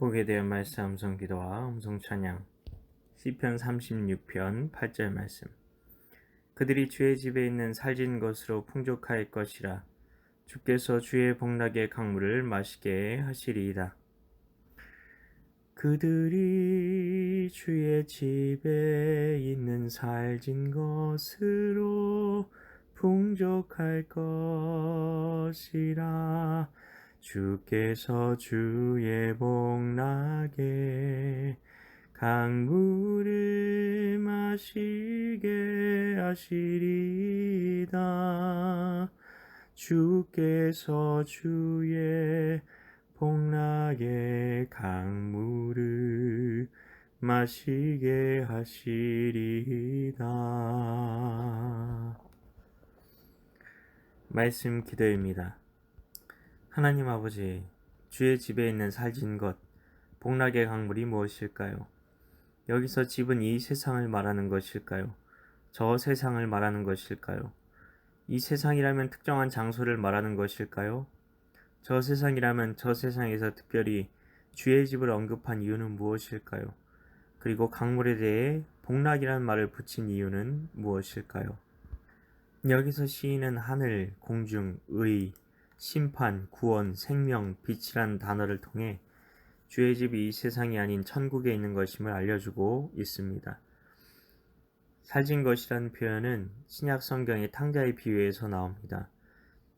보게 되어 말씀 음성 기도와 음성 찬양. 시편 36편 8절 말씀. 그들이 주의 집에 있는 살진 것으로 풍족할 것이라 주께서 주의 복락의 강물을 마시게 하시리이다. 그들이 주의 집에 있는 살진 것으로 풍족할 것이라 주께서 주의 복락에 강물을 마시게 하시리다. 주께서 주의 복락에 강물을 마시게 하시리다. 말씀 기도입니다. 하나님 아버지, 주의 집에 있는 살진 것, 복락의 강물이 무엇일까요? 여기서 집은 이 세상을 말하는 것일까요? 저 세상을 말하는 것일까요? 이 세상이라면 특정한 장소를 말하는 것일까요? 저 세상이라면 저 세상에서 특별히 주의 집을 언급한 이유는 무엇일까요? 그리고 강물에 대해 복락이라는 말을 붙인 이유는 무엇일까요? 여기서 시인은 하늘, 공중, 의, 심판, 구원, 생명, 빛이란 단어를 통해 주의 집이 이 세상이 아닌 천국에 있는 것임을 알려주고 있습니다. 살진 것이라는 표현은 신약 성경의 탕자의 비유에서 나옵니다.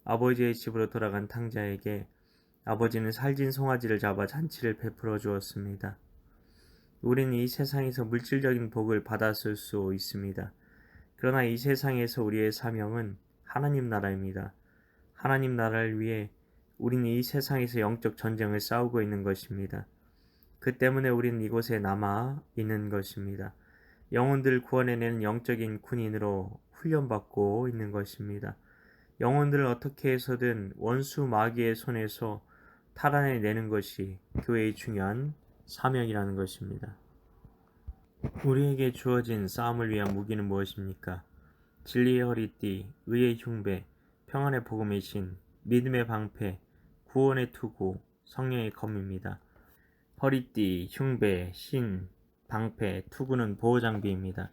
아버지의 집으로 돌아간 탕자에게 아버지는 살진 송아지를 잡아 잔치를 베풀어 주었습니다. 우리는 이 세상에서 물질적인 복을 받았을 수 있습니다. 그러나 이 세상에서 우리의 사명은 하나님 나라입니다. 하나님 나라를 위해 우리는 이 세상에서 영적 전쟁을 싸우고 있는 것입니다. 그 때문에 우리는 이곳에 남아 있는 것입니다. 영혼들을 구원해내는 영적인 군인으로 훈련받고 있는 것입니다. 영혼들을 어떻게 해서든 원수 마귀의 손에서 탈환해내는 것이 교회의 중요한 사명이라는 것입니다. 우리에게 주어진 싸움을 위한 무기는 무엇입니까? 진리의 허리띠, 의의 흉배, 평안의 복음의 신, 믿음의 방패, 구원의 투구, 성령의 검입니다. 허리띠, 흉배, 신, 방패, 투구는 보호 장비입니다.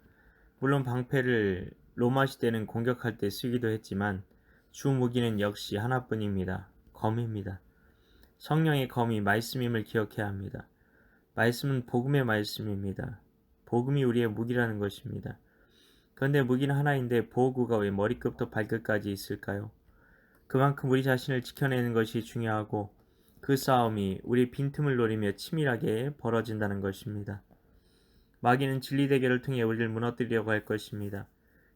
물론 방패를 로마 시대는 공격할 때 쓰기도 했지만 주 무기는 역시 하나뿐입니다. 검입니다. 성령의 검이 말씀임을 기억해야 합니다. 말씀은 복음의 말씀입니다. 복음이 우리의 무기라는 것입니다. 그런데 무기는 하나인데 보호구가 왜 머리끝부터 발끝까지 있을까요? 그만큼 우리 자신을 지켜내는 것이 중요하고 그 싸움이 우리 빈틈을 노리며 치밀하게 벌어진다는 것입니다. 마귀는 진리 대결을 통해 우리를 무너뜨리려고 할 것입니다.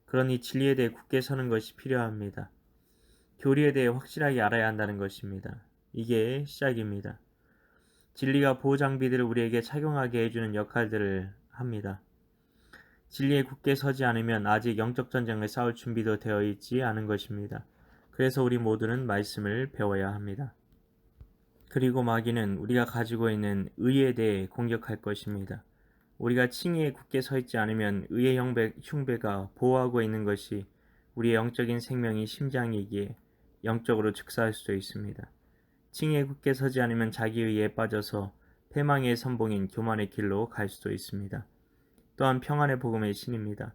그러니 진리에 대해 굳게 서는 것이 필요합니다. 교리에 대해 확실하게 알아야 한다는 것입니다. 이게 시작입니다. 진리가 보호 장비들을 우리에게 착용하게 해주는 역할들을 합니다. 진리에 굳게 서지 않으면 아직 영적 전쟁을 싸울 준비도 되어 있지 않은 것입니다. 그래서 우리 모두는 말씀을 배워야 합니다. 그리고 마귀는 우리가 가지고 있는 의에 대해 공격할 것입니다. 우리가 칭의에 굳게 서 있지 않으면 의의 흉배, 흉배가 보호하고 있는 것이 우리의 영적인 생명이 심장이기에 영적으로 즉사할 수도 있습니다. 칭의에 굳게 서지 않으면 자기의에 빠져서 패망의 선봉인 교만의 길로 갈 수도 있습니다. 또한 평안의 복음의 신입니다.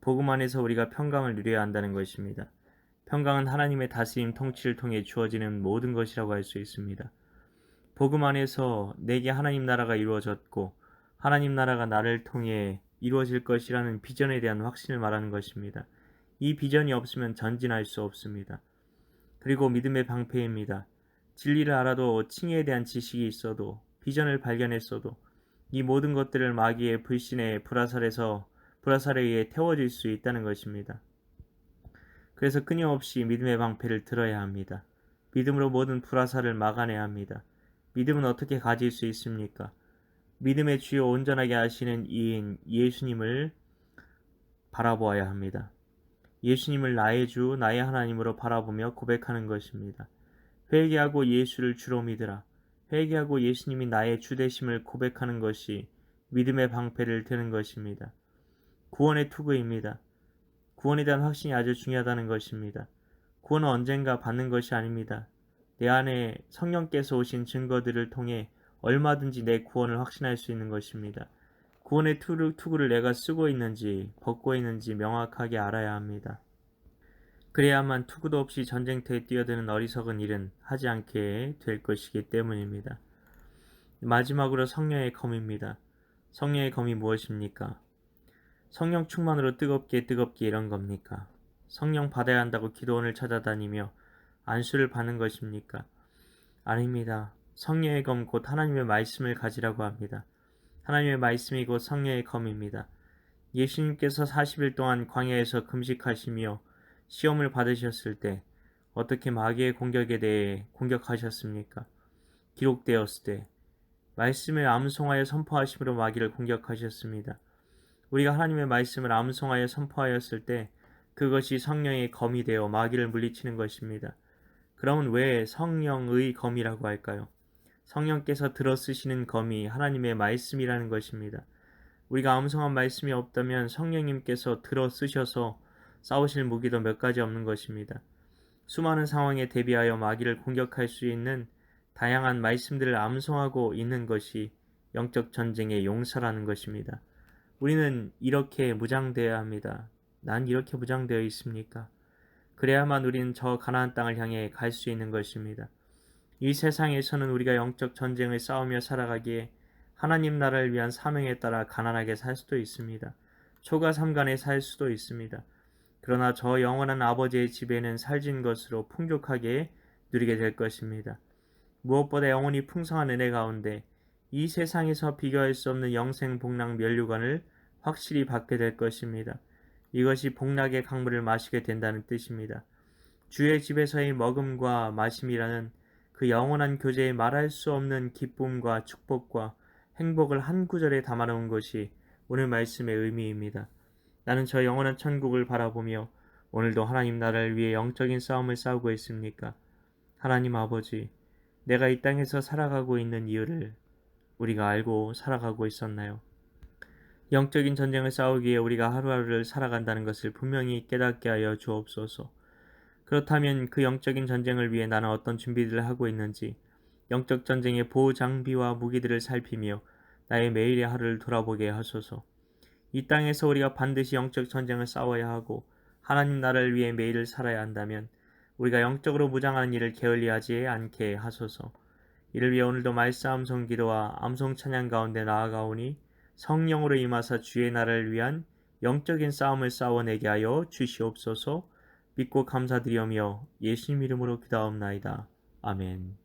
복음 안에서 우리가 평강을 누려야 한다는 것입니다. 평강은 하나님의 다스림 통치를 통해 주어지는 모든 것이라고 할 수 있습니다. 복음 안에서 내게 하나님 나라가 이루어졌고 하나님 나라가 나를 통해 이루어질 것이라는 비전에 대한 확신을 말하는 것입니다. 이 비전이 없으면 전진할 수 없습니다. 그리고 믿음의 방패입니다. 진리를 알아도 칭의에 대한 지식이 있어도 비전을 발견했어도 이 모든 것들을 마귀의 불신에 불화살에서 불화살에 의해 태워질 수 있다는 것입니다. 그래서 끊임없이 믿음의 방패를 들어야 합니다. 믿음으로 모든 불화살을 막아내야 합니다. 믿음은 어떻게 가질 수 있습니까? 믿음의 주요 온전하게 하시는 이인 예수님을 바라보아야 합니다. 예수님을 나의 주, 나의 하나님으로 바라보며 고백하는 것입니다. 회개하고 예수를 주로 믿으라. 회개하고 예수님이 나의 주되심을 고백하는 것이 믿음의 방패를 드는 것입니다. 구원의 투구입니다. 구원에 대한 확신이 아주 중요하다는 것입니다. 구원은 언젠가 받는 것이 아닙니다. 내 안에 성령께서 오신 증거들을 통해 얼마든지 내 구원을 확신할 수 있는 것입니다. 구원의 투구- 투구를 내가 쓰고 있는지 벗고 있는지 명확하게 알아야 합니다. 그래야만 투구도 없이 전쟁터에 뛰어드는 어리석은 일은 하지 않게 될 것이기 때문입니다. 마지막으로 성령의 검입니다. 성령의 검이 무엇입니까? 성령 충만으로 뜨겁게 뜨겁게 이런 겁니까? 성령 받아야 한다고 기도원을 찾아다니며 안수를 받는 것입니까? 아닙니다. 성령의 검 곧 하나님의 말씀을 가지라고 합니다. 하나님의 말씀이 곧 성령의 검입니다. 예수님께서 40일 동안 광야에서 금식하시며 시험을 받으셨을 때 어떻게 마귀의 공격에 대해 공격하셨습니까? 기록되었을 때 말씀을 암송하여 선포하심으로 마귀를 공격하셨습니다. 우리가 하나님의 말씀을 암송하여 선포하였을 때 그것이 성령의 검이 되어 마귀를 물리치는 것입니다. 그러면 왜 성령의 검이라고 할까요? 성령께서 들어 쓰시는 검이 하나님의 말씀이라는 것입니다. 우리가 암송한 말씀이 없다면 성령님께서 들어 쓰셔서 싸우실 무기도 몇 가지 없는 것입니다. 수많은 상황에 대비하여 마귀를 공격할 수 있는 다양한 말씀들을 암송하고 있는 것이 영적 전쟁의 용사라는 것입니다. 우리는 이렇게 무장되어야 합니다. 난 이렇게 무장되어 있습니까? 그래야만 우리는 저 가나안 땅을 향해 갈 수 있는 것입니다. 이 세상에서는 우리가 영적 전쟁을 싸우며 살아가기에 하나님 나라를 위한 사명에 따라 가난하게 살 수도 있습니다. 초가 삼간에 살 수도 있습니다. 그러나 저 영원한 아버지의 집에는 살진 것으로 풍족하게 누리게 될 것입니다. 무엇보다 영원히 풍성한 은혜 가운데 이 세상에서 비교할 수 없는 영생 복락 면류관을 확실히 받게 될 것입니다. 이것이 복락의 강물을 마시게 된다는 뜻입니다. 주의 집에서의 먹음과 마심이라는 그 영원한 교제에 말할 수 없는 기쁨과 축복과 행복을 한 구절에 담아놓은 것이 오늘 말씀의 의미입니다. 나는 저 영원한 천국을 바라보며 오늘도 하나님 나라를 위해 영적인 싸움을 싸우고 있습니까? 하나님 아버지, 내가 이 땅에서 살아가고 있는 이유를 우리가 알고 살아가고 있었나요? 영적인 전쟁을 싸우기에 우리가 하루하루를 살아간다는 것을 분명히 깨닫게 하여 주옵소서. 그렇다면 그 영적인 전쟁을 위해 나는 어떤 준비들을 하고 있는지, 영적 전쟁의 보호 장비와 무기들을 살피며 나의 매일의 하루를 돌아보게 하소서. 이 땅에서 우리가 반드시 영적 전쟁을 싸워야 하고 하나님 나라를 위해 매일을 살아야 한다면 우리가 영적으로 무장하는 일을 게을리하지 않게 하소서. 이를 위해 오늘도 말씀 암송 기도와 암송 찬양 가운데 나아가오니 성령으로 임하사 주의 나라를 위한 영적인 싸움을 싸워내게 하여 주시옵소서. 믿고 감사드리오며 예수님 이름으로 기도하옵나이다. 아멘.